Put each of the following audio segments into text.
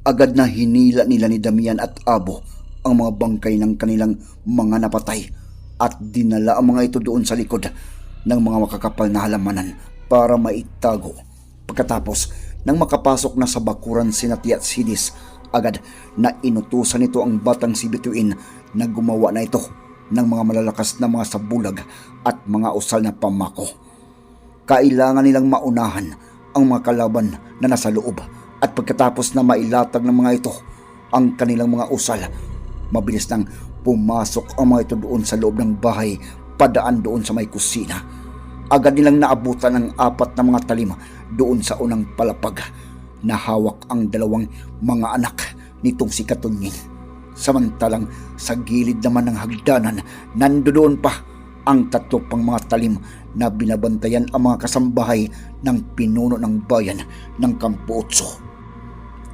Agad na hinila nila ni Damian at Abo ang mga bangkay ng kanilang mga napatay at dinala ang mga ito doon sa likod ng mga makakapal na halamanan para maitago. Pagkatapos, nang makapasok na sa bakuran si Nati at Sidis, agad na inutusan nito ang batang si Bituin na gumawa na ito ng mga malalakas na mga sabulag at mga usal na pamako kailangan nilang maunahan ang mga kalaban na nasa loob at pagkatapos na mailatag ng mga ito ang kanilang mga usal, mabilis nang pumasok ang mga ito doon sa loob ng bahay padaan doon sa may kusina. Agad nilang naabutan ng apat na mga talim doon sa unang palapag na hawak ang dalawang mga anak nitong si Katunying. Samantalang sa gilid naman ng hagdanan, nandoon pa ang tatlo pang mga talim na binabantayan ang mga kasambahay ng pinuno ng bayan ng Kampo Otso.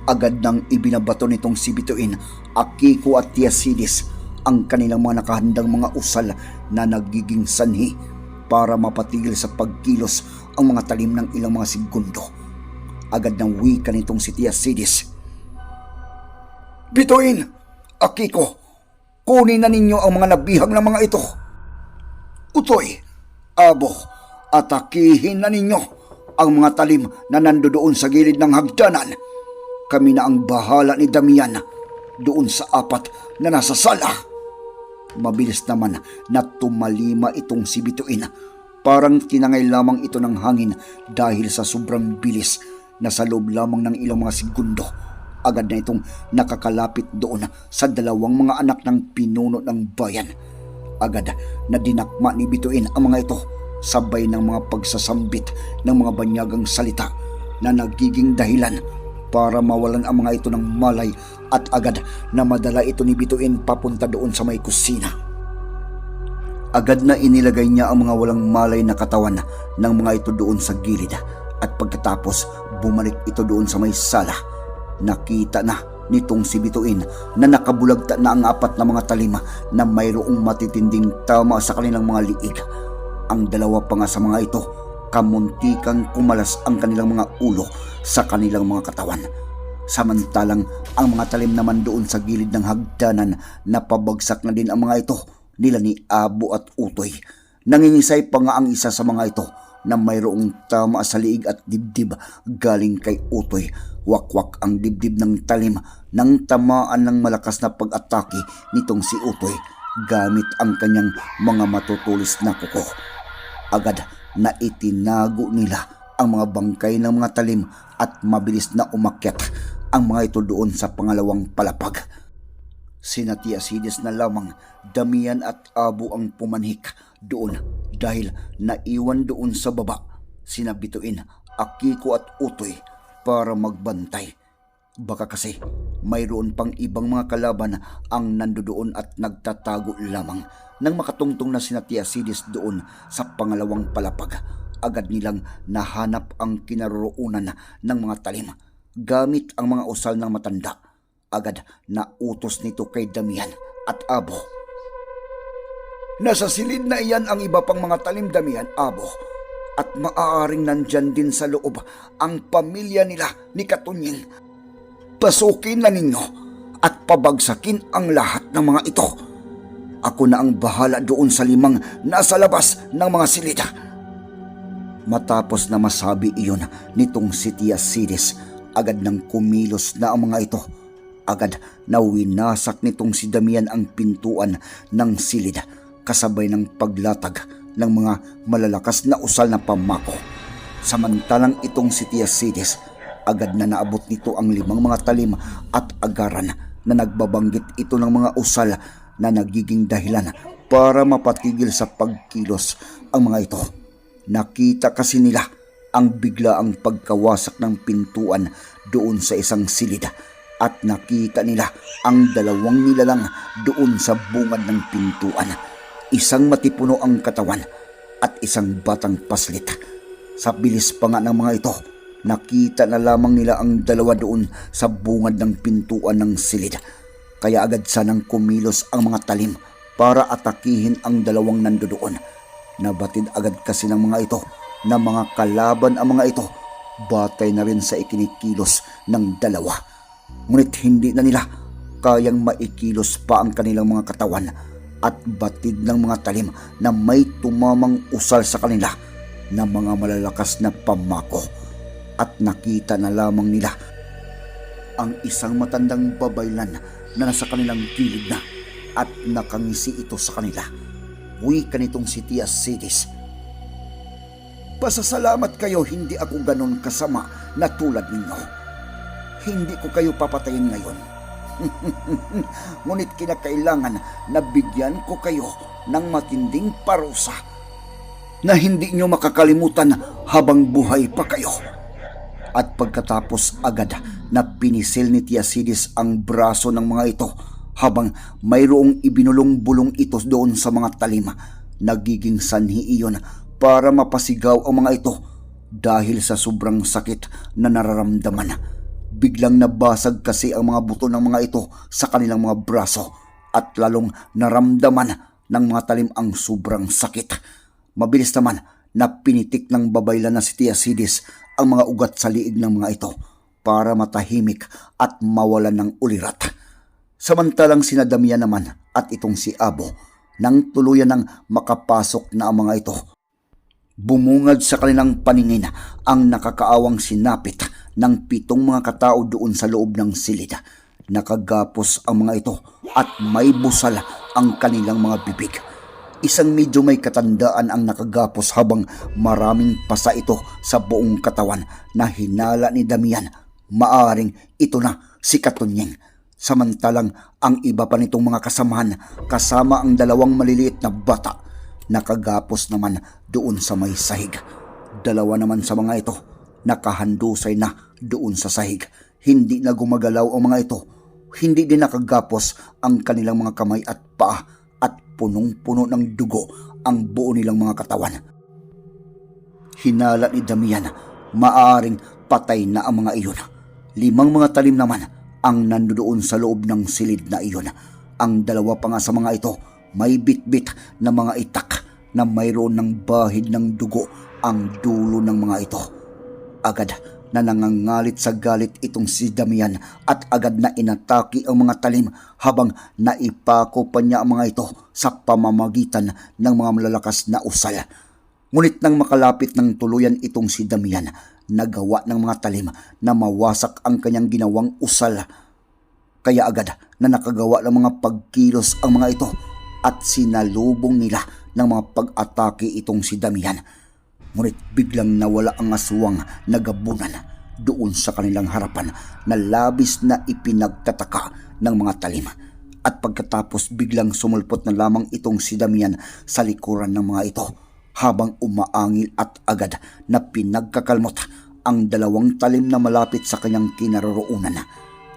Agad nang ibinabato nitong si Bituin, Akiko at Tiasidis ang kanilang mga nakahandang mga usal na nagiging sanhi para mapatigil sa pagkilos ang mga talim ng ilang mga segundo. Agad nang wika nitong si Tiasidis. Bituin! Akiko! Kunin na ninyo ang mga nabihag ng mga ito! Utoy, abo, atakihin na ninyo ang mga talim na nandoon sa gilid ng hagdanan. Kami na ang bahala ni Damian doon sa apat na nasa sala. Mabilis naman na tumalima itong si Bituin. Parang tinangay lamang ito ng hangin dahil sa sobrang bilis na sa loob lamang ng ilang mga segundo. Agad na itong nakakalapit doon sa dalawang mga anak ng pinuno ng bayan agad na dinakma ni Bituin ang mga ito sabay ng mga pagsasambit ng mga banyagang salita na nagiging dahilan para mawalan ang mga ito ng malay at agad na madala ito ni Bituin papunta doon sa may kusina. Agad na inilagay niya ang mga walang malay na katawan ng mga ito doon sa gilid at pagkatapos bumalik ito doon sa may sala. Nakita na nitong si Bituin na nakabulagta na ang apat na mga talima na mayroong matitinding tama sa kanilang mga liig. Ang dalawa pa nga sa mga ito, kamuntikang kumalas ang kanilang mga ulo sa kanilang mga katawan. Samantalang ang mga talim naman doon sa gilid ng hagdanan na pabagsak na din ang mga ito nila ni Abo at Utoy. Nangingisay pa nga ang isa sa mga ito na mayroong tama sa liig at dibdib galing kay Utoy. Wakwak ang dibdib ng talim nang tamaan ng malakas na pag-atake nitong si Utoy gamit ang kanyang mga matutulis na kuko. Agad na itinago nila ang mga bangkay ng mga talim at mabilis na umakyat ang mga ito doon sa pangalawang palapag. Sina Tiasides na lamang, Damian at Abo ang pumanhik doon dahil naiwan doon sa baba sina Bituin, Akiko at Utoy para magbantay. Baka kasi mayroon pang ibang mga kalaban ang nandoon at nagtatago lamang nang makatungtong na sina Tiasides doon sa pangalawang palapag. Agad nilang nahanap ang kinaroroonan ng mga talim gamit ang mga usal ng matanda agad na utos nito kay Damian at Abo. Nasa silid na iyan ang iba pang mga talim Damian, Abo. At maaaring nandyan din sa loob ang pamilya nila ni Katunying. Pasukin na ninyo at pabagsakin ang lahat ng mga ito. Ako na ang bahala doon sa limang nasa labas ng mga silid. Matapos na masabi iyon nitong si Tia Sidis, agad ng kumilos na ang mga ito. Agad na winasak nitong si Damian ang pintuan ng silid kasabay ng paglatag ng mga malalakas na usal na pamako. Samantalang itong si Tiasides, agad na naabot nito ang limang mga talim at agaran na nagbabanggit ito ng mga usal na nagiging dahilan para mapatigil sa pagkilos ang mga ito. Nakita kasi nila ang biglaang pagkawasak ng pintuan doon sa isang silid at nakita nila ang dalawang nilalang doon sa bungad ng pintuan. Isang matipuno ang katawan at isang batang paslit. Sa bilis pa nga ng mga ito, nakita na lamang nila ang dalawa doon sa bungad ng pintuan ng silid. Kaya agad sanang kumilos ang mga talim para atakihin ang dalawang nandoon. Nabatid agad kasi ng mga ito na mga kalaban ang mga ito batay na rin sa ikinikilos ng dalawa. Ngunit hindi na nila kayang maikilos pa ang kanilang mga katawan at batid ng mga talim na may tumamang usal sa kanila na mga malalakas na pamako at nakita na lamang nila ang isang matandang babaylan na nasa kanilang gilid na at nakangisi ito sa kanila. Wika nitong si Tias Sidis. Pasasalamat kayo hindi ako ganon kasama na tulad ninyo. Hindi ko kayo papatayin ngayon. Ngunit kinakailangan na bigyan ko kayo ng matinding parusa na hindi nyo makakalimutan habang buhay pa kayo. At pagkatapos agad na pinisil ni Tiasidis ang braso ng mga ito habang mayroong ibinulong-bulong ito doon sa mga talim. Nagiging sanhi iyon para mapasigaw ang mga ito dahil sa sobrang sakit na nararamdaman. Biglang nabasag kasi ang mga buto ng mga ito sa kanilang mga braso at lalong naramdaman ng mga talim ang sobrang sakit. Mabilis naman na pinitik ng babaylan na si Tiasidis ang mga ugat sa liig ng mga ito para matahimik at mawalan ng ulirat. Samantalang sinadamian naman at itong si Abo nang tuluyan ng makapasok na ang mga ito. Bumungad sa kanilang paningin ang nakakaawang sinapit ng pitong mga katao doon sa loob ng silid. Nakagapos ang mga ito at may busal ang kanilang mga bibig. Isang medyo may katandaan ang nakagapos habang maraming pasa ito sa buong katawan na hinala ni Damian. Maaring ito na si Katunyeng. Samantalang ang iba pa nitong mga kasamahan kasama ang dalawang maliliit na bata nakagapos naman doon sa may sahig. Dalawa naman sa mga ito nakahandusay na doon sa sahig. Hindi na gumagalaw ang mga ito. Hindi din nakagapos ang kanilang mga kamay at paa punong-puno ng dugo ang buo nilang mga katawan. Hinala ni Damian, maaring patay na ang mga iyon. Limang mga talim naman ang nandoon sa loob ng silid na iyon. Ang dalawa pa nga sa mga ito, may bitbit na mga itak na mayroon ng bahid ng dugo ang dulo ng mga ito. Agad na nangangalit sa galit itong si Damian at agad na inatake ang mga talim habang naipako pa niya ang mga ito sa pamamagitan ng mga malalakas na usal. Ngunit nang makalapit ng tuluyan itong si Damian, nagawa ng mga talim na mawasak ang kanyang ginawang usal. Kaya agad na nakagawa ng mga pagkilos ang mga ito at sinalubong nila ng mga pag-atake itong si Damian. Ngunit biglang nawala ang aswang na gabunan doon sa kanilang harapan na labis na ipinagtataka ng mga talim. At pagkatapos biglang sumulpot na lamang itong si Damian sa likuran ng mga ito habang umaangil at agad na pinagkakalmot ang dalawang talim na malapit sa kanyang kinaroroonan.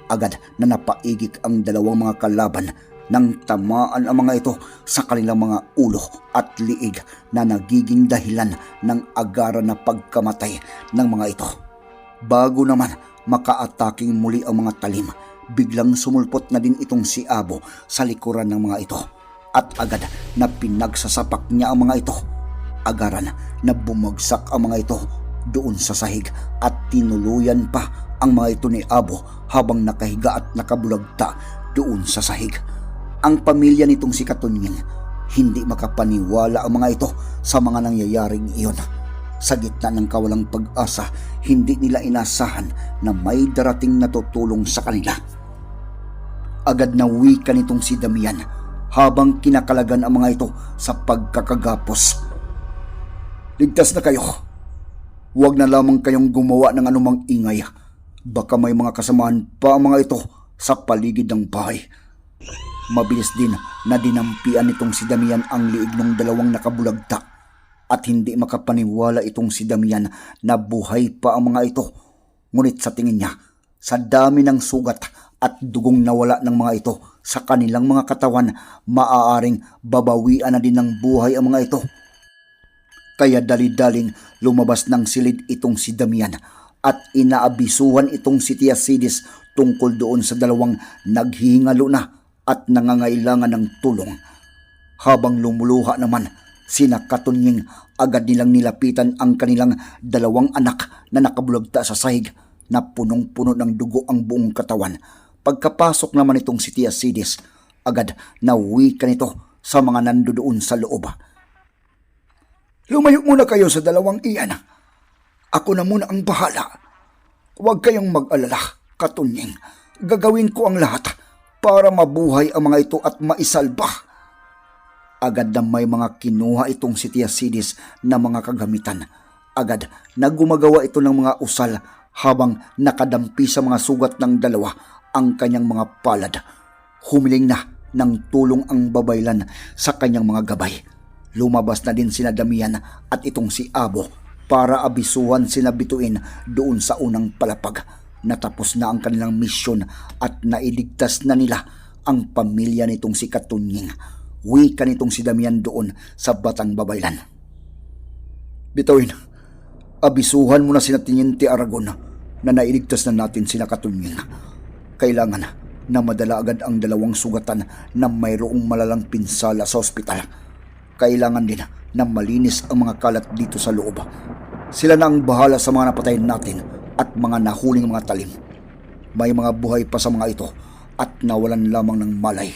Agad na napaigik ang dalawang mga kalaban nang tamaan ang mga ito sa kanilang mga ulo at liig na nagiging dahilan ng agara na pagkamatay ng mga ito. Bago naman makaataking muli ang mga talim, biglang sumulpot na din itong si Abo sa likuran ng mga ito at agad na pinagsasapak niya ang mga ito. Agaran na bumagsak ang mga ito doon sa sahig at tinuluyan pa ang mga ito ni Abo habang nakahiga at nakabulagta doon sa sahig. Ang pamilya nitong si Katunying hindi makapaniwala ang mga ito sa mga nangyayaring iyon. Sa gitna ng kawalang pag-asa, hindi nila inasahan na may darating na tutulong sa kanila. Agad na wika nitong si Damian habang kinakalagan ang mga ito sa pagkakagapos. Ligtas na kayo. Huwag na lamang kayong gumawa ng anumang ingay. Baka may mga kasamahan pa ang mga ito sa paligid ng bahay. Mabilis din na dinampian nitong si Damian ang liig ng dalawang nakabulagta at hindi makapaniwala itong si Damian na buhay pa ang mga ito. Ngunit sa tingin niya, sa dami ng sugat at dugong nawala ng mga ito sa kanilang mga katawan, maaaring babawian na din ng buhay ang mga ito. Kaya dali-daling lumabas ng silid itong si Damian at inaabisuhan itong si Tiasidis tungkol doon sa dalawang naghihingalo na at nangangailangan ng tulong. Habang lumuluha naman, sina Katunying agad nilang nilapitan ang kanilang dalawang anak na nakabulagta sa sahig na punong-puno ng dugo ang buong katawan. Pagkapasok naman itong si Tiasidis, agad nauwi ka nito sa mga nandoon sa loob. Lumayo muna kayo sa dalawang iyan. Ako na muna ang bahala. Huwag kayong mag-alala, katunying. Gagawin ko ang lahat para mabuhay ang mga ito at maisalba. Agad na may mga kinuha itong si Tiasidis na mga kagamitan. Agad na gumagawa ito ng mga usal habang nakadampi sa mga sugat ng dalawa ang kanyang mga palad. Humiling na ng tulong ang babaylan sa kanyang mga gabay. Lumabas na din sina Damian at itong si Abo para abisuhan sina Bituin doon sa unang palapag. Natapos na ang kanilang misyon at nailigtas na nila ang pamilya nitong si Katunying. Wika nitong si Damian doon sa Batang Babaylan. Bituin, abisuhan mo na sina Tiniente Aragon na nailigtas na natin sina Katunying. Kailangan na madala agad ang dalawang sugatan na mayroong malalang pinsala sa ospital. Kailangan din na malinis ang mga kalat dito sa loob. Sila na ang bahala sa mga napatayin natin at mga nahuling mga talim. May mga buhay pa sa mga ito at nawalan lamang ng malay.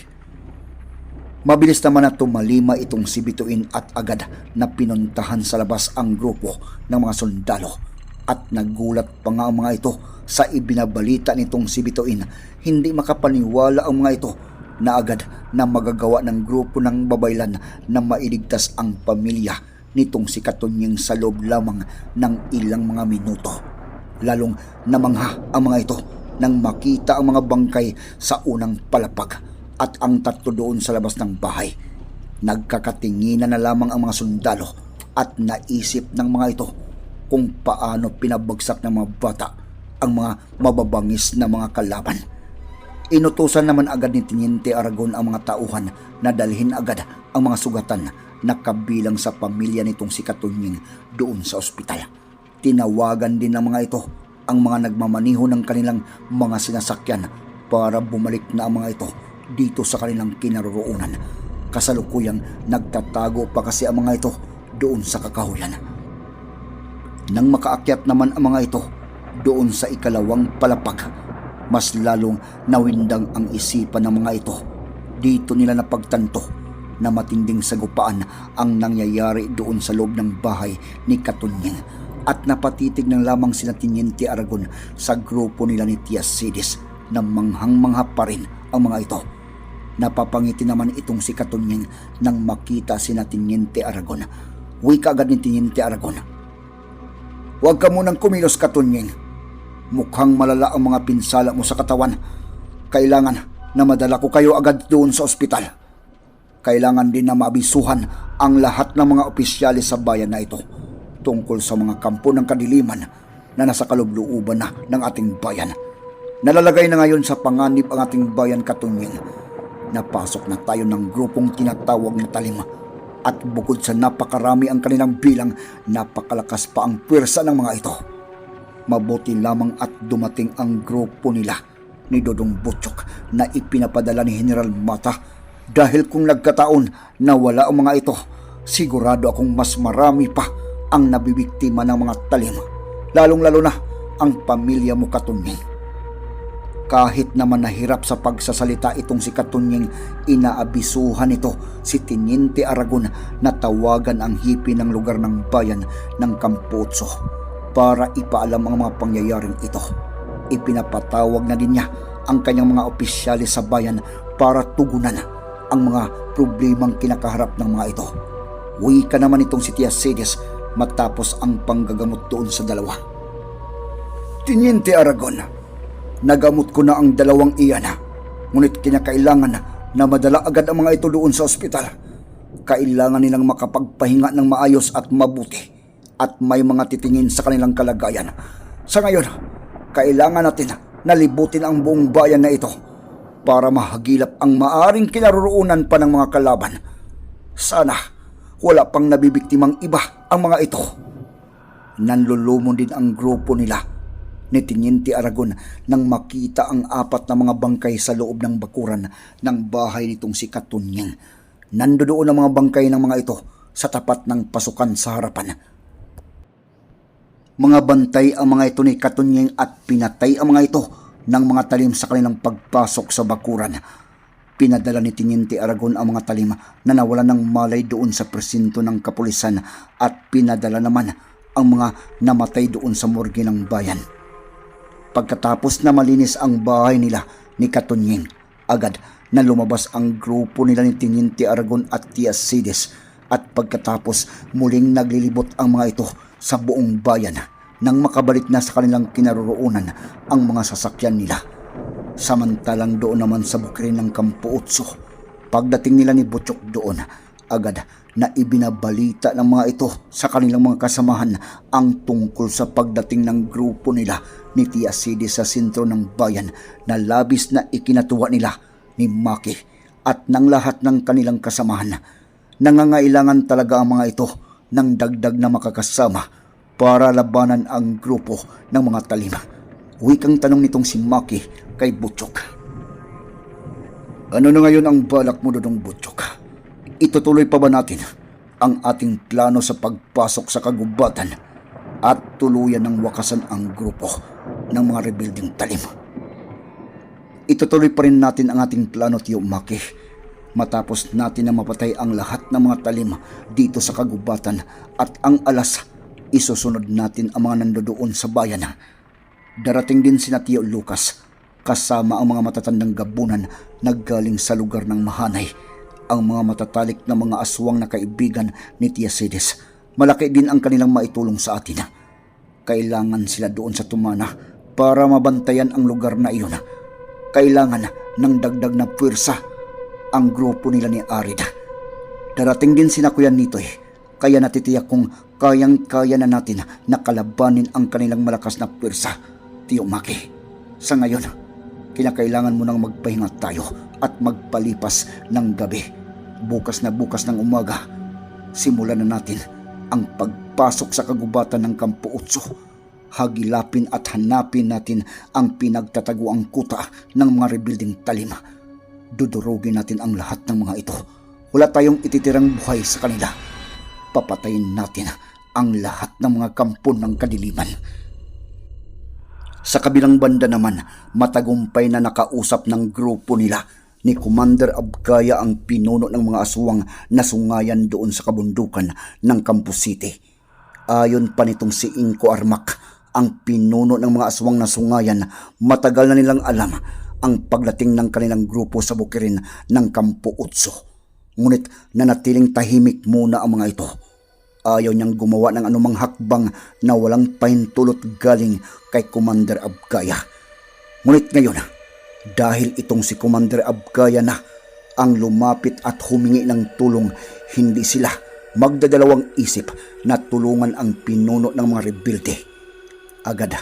Mabilis naman na tumalima itong si Bituin at agad na pinuntahan sa labas ang grupo ng mga sundalo at nagulat pa nga ang mga ito sa ibinabalita nitong si Bituin. Hindi makapaniwala ang mga ito na agad na magagawa ng grupo ng babaylan na mailigtas ang pamilya nitong si Katunying sa loob lamang ng ilang mga minuto. Lalong namangha ang mga ito nang makita ang mga bangkay sa unang palapag at ang tatlo doon sa labas ng bahay. Nagkakatinginan na lamang ang mga sundalo at naisip ng mga ito kung paano pinabagsak ng mga bata ang mga mababangis na mga kalaban. Inutusan naman agad ni Tiniente Aragon ang mga tauhan na dalhin agad ang mga sugatan na kabilang sa pamilya nitong si Katunying doon sa ospital. Tinawagan din ng mga ito ang mga nagmamaniho ng kanilang mga sinasakyan para bumalik na ang mga ito dito sa kanilang kinaroroonan. Kasalukuyang nagtatago pa kasi ang mga ito doon sa kakahuyan. Nang makaakyat naman ang mga ito doon sa ikalawang palapag, mas lalong nawindang ang isipan ng mga ito. Dito nila napagtanto na matinding sagupaan ang nangyayari doon sa loob ng bahay ni Katunying at napatitig ng lamang sina Tiniente Aragon sa grupo nila ni Tias Sidis na manghang-mangha pa rin ang mga ito. Napapangiti naman itong si Katunying nang makita sina Tiniente Aragon. Wika agad ni Tiniente Aragon. Huwag ka munang kumilos Katunying. Mukhang malala ang mga pinsala mo sa katawan. Kailangan na madala ko kayo agad doon sa ospital. Kailangan din na maabisuhan ang lahat ng mga opisyalis sa bayan na ito tungkol sa mga kampo ng kadiliman na nasa kalubluuban na ng ating bayan. Nalalagay na ngayon sa panganib ang ating bayan katunying. Napasok na tayo ng grupong tinatawag na talim at bukod sa napakarami ang kanilang bilang, napakalakas pa ang pwersa ng mga ito. Mabuti lamang at dumating ang grupo nila ni Dodong Butchok na ipinapadala ni General Mata dahil kung nagkataon na wala ang mga ito, sigurado akong mas marami pa ang nabibiktima ng mga talim. Lalong-lalo na ang pamilya mo katunying. Kahit naman nahirap sa pagsasalita itong si Katunying, inaabisuhan ito si Tiniente Aragon na tawagan ang hipi ng lugar ng bayan ng Kampotso para ipaalam ang mga pangyayaring ito. Ipinapatawag na din niya ang kanyang mga opisyalis sa bayan para tugunan ang mga problemang kinakaharap ng mga ito. Uwi ka naman itong si Tia Sedis matapos ang panggagamot doon sa dalawa. Tiniente Aragon, nagamot ko na ang dalawang iyan. Ngunit kinakailangan na madala agad ang mga ito doon sa ospital. Kailangan nilang makapagpahinga ng maayos at mabuti at may mga titingin sa kanilang kalagayan. Sa ngayon, kailangan natin na libutin ang buong bayan na ito para mahagilap ang maaring kinaroroonan pa ng mga kalaban. Sana wala pang nabibiktimang iba ang mga ito. Nanlulumon din ang grupo nila ni Tiniente Aragon nang makita ang apat na mga bangkay sa loob ng bakuran ng bahay nitong si Katunyang. Nandoon ang mga bangkay ng mga ito sa tapat ng pasukan sa harapan. Mga bantay ang mga ito ni Katunyang at pinatay ang mga ito ng mga talim sa kanilang pagpasok sa bakuran. Pinadala ni Tiniente Aragon ang mga talim na nawalan ng malay doon sa presinto ng kapulisan at pinadala naman ang mga namatay doon sa morgue ng bayan. Pagkatapos na malinis ang bahay nila ni Katunying, agad na lumabas ang grupo nila ni Tiniente Aragon at Tia Sides at pagkatapos muling naglilibot ang mga ito sa buong bayan nang makabalik na sa kanilang kinaroroonan ang mga sasakyan nila. Samantalang doon naman sa bukirin ng Kampo pagdating nila ni Butchok doon, agad na ibinabalita ng mga ito sa kanilang mga kasamahan ang tungkol sa pagdating ng grupo nila ni Tia Sidi sa sentro ng bayan na labis na ikinatuwa nila ni Maki at ng lahat ng kanilang kasamahan. Nangangailangan talaga ang mga ito ng dagdag na makakasama para labanan ang grupo ng mga talima. Wikang tanong nitong si Maki kay Butchok. Ano na ngayon ang balak mo doon, Butchok? Itutuloy pa ba natin ang ating plano sa pagpasok sa kagubatan at tuluyan ng wakasan ang grupo ng mga rebuilding talim? Itutuloy pa rin natin ang ating plano, Tiyo Maki. Matapos natin na mapatay ang lahat ng mga talim dito sa kagubatan at ang alas, isusunod natin ang mga nandoon sa bayan. Darating din si Tiyo Lucas kasama ang mga matatandang gabunan na galing sa lugar ng Mahanay. Ang mga matatalik na mga aswang na kaibigan ni Tia Sides. Malaki din ang kanilang maitulong sa atin. Kailangan sila doon sa tumana para mabantayan ang lugar na iyon. Kailangan ng dagdag na pwersa ang grupo nila ni Arid. Darating din sina Kuya Nitoy, kaya natitiyak kung kayang-kaya na natin na kalabanin ang kanilang malakas na pwersa. Tiyo Maki, sa ngayon, kinakailangan mo nang magpahinga tayo at magpalipas ng gabi. Bukas na bukas ng umaga, simulan na natin ang pagpasok sa kagubatan ng Kampo Utso. Hagilapin at hanapin natin ang pinagtataguang kuta ng mga rebuilding talim. Dudurugin natin ang lahat ng mga ito. Wala tayong ititirang buhay sa kanila. Papatayin natin ang lahat ng mga kampon ng kadiliman. Sa kabilang banda naman, matagumpay na nakausap ng grupo nila ni Commander Abgaya ang pinuno ng mga aswang na sungayan doon sa kabundukan ng Campus City. Ayon pa nitong si Inko Armak, ang pinuno ng mga aswang na sungayan, matagal na nilang alam ang pagdating ng kanilang grupo sa bukirin ng Kampo Utso. Ngunit nanatiling tahimik muna ang mga ito ayaw niyang gumawa ng anumang hakbang na walang pahintulot galing kay Commander Abgaya. Ngunit ngayon, dahil itong si Commander Abgaya na ang lumapit at humingi ng tulong, hindi sila magdadalawang isip na tulungan ang pinuno ng mga rebelde. Agad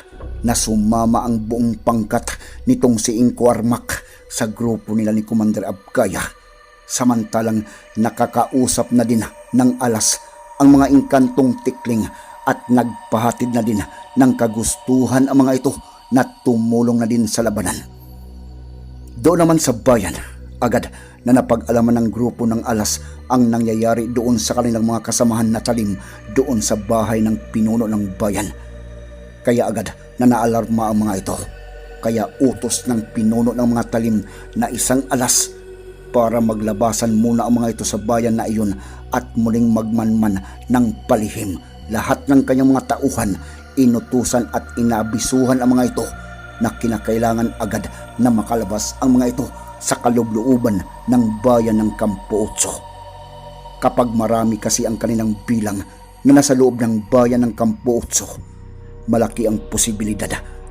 na sumama ang buong pangkat nitong si Inko Armak sa grupo nila ni Commander Abgaya. Samantalang nakakausap na din ng alas ang mga inkantong tikling at nagpahatid na din ng kagustuhan ang mga ito na tumulong na din sa labanan. Doon naman sa bayan, agad na napag-alaman ng grupo ng alas ang nangyayari doon sa kanilang mga kasamahan na talim doon sa bahay ng pinuno ng bayan. Kaya agad na naalarma ang mga ito. Kaya utos ng pinuno ng mga talim na isang alas para maglabasan muna ang mga ito sa bayan na iyon at muling magmanman ng palihim. Lahat ng kanyang mga tauhan, inutusan at inabisuhan ang mga ito na kinakailangan agad na makalabas ang mga ito sa kalubluuban ng bayan ng Kampo Otso. Kapag marami kasi ang kanilang bilang na nasa loob ng bayan ng Kampo Otso, malaki ang posibilidad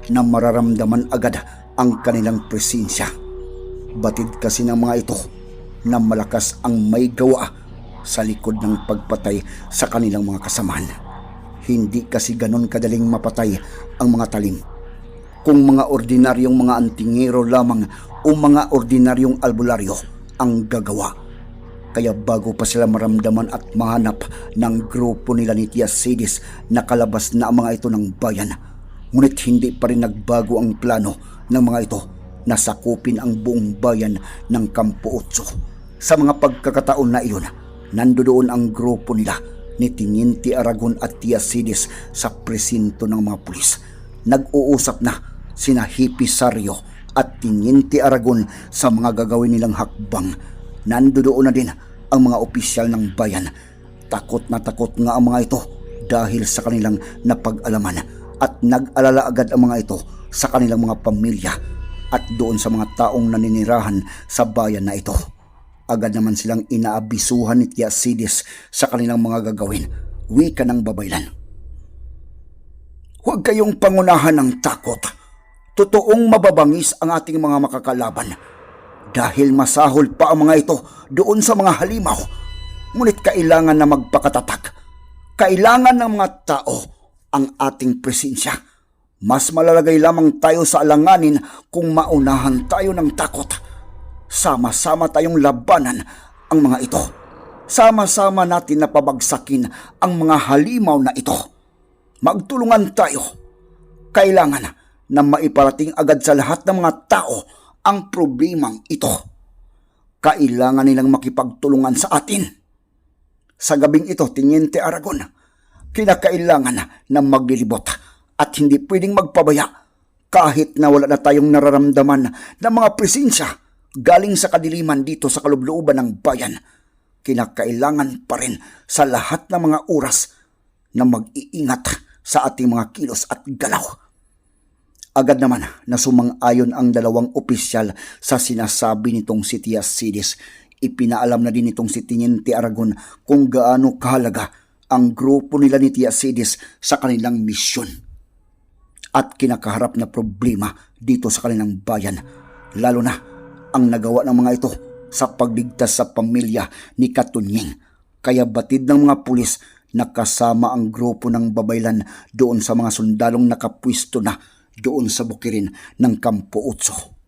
na mararamdaman agad ang kanilang presensya. Batid kasi ng mga ito na malakas ang may gawa sa likod ng pagpatay sa kanilang mga kasamahan. Hindi kasi ganon kadaling mapatay ang mga talim. Kung mga ordinaryong mga antingero lamang o mga ordinaryong albularyo ang gagawa. Kaya bago pa sila maramdaman at mahanap ng grupo nila ni Tia Sidis na kalabas na ang mga ito ng bayan, ngunit hindi pa rin nagbago ang plano ng mga ito na sakupin ang buong bayan ng Kampo Otso. Sa mga pagkakataon na iyon, nandoon ang grupo nila ni Tiniente Aragon at Tia Sidis sa presinto ng mga pulis. Nag-uusap na sina Hippie Sario at Tiniente Aragon sa mga gagawin nilang hakbang. Nandoon na din ang mga opisyal ng bayan. Takot na takot nga ang mga ito dahil sa kanilang napag-alaman at nag-alala agad ang mga ito sa kanilang mga pamilya at doon sa mga taong naninirahan sa bayan na ito. Agad naman silang inaabisuhan ni Tia Sidis sa kanilang mga gagawin. Wika ng babaylan. Huwag kayong pangunahan ng takot. Totoong mababangis ang ating mga makakalaban. Dahil masahol pa ang mga ito doon sa mga halimaw. Ngunit kailangan na magpakatatag. Kailangan ng mga tao ang ating presensya. Mas malalagay lamang tayo sa alanganin kung maunahan tayo ng takot. Sama-sama tayong labanan ang mga ito. Sama-sama natin na pabagsakin ang mga halimaw na ito. Magtulungan tayo. Kailangan na maiparating agad sa lahat ng mga tao ang problemang ito. Kailangan nilang makipagtulungan sa atin. Sa gabing ito, Tiniente Aragon, kinakailangan na maglilibot at hindi pwedeng magpabaya kahit na wala na tayong nararamdaman ng mga presensya galing sa kadiliman dito sa kalublooban ng bayan. Kinakailangan pa rin sa lahat ng mga oras na mag-iingat sa ating mga kilos at galaw. Agad naman na sumang-ayon ang dalawang opisyal sa sinasabi nitong si Tia Sidis. Ipinaalam na din nitong si Tiniente Aragon kung gaano kahalaga ang grupo nila ni Tia Sidis sa kanilang misyon at kinakaharap na problema dito sa kanilang bayan. Lalo na ang nagawa ng mga ito sa pagligtas sa pamilya ni Katunying. Kaya batid ng mga pulis nakasama ang grupo ng babaylan doon sa mga sundalong nakapwisto na doon sa bukirin ng Kampo Utso.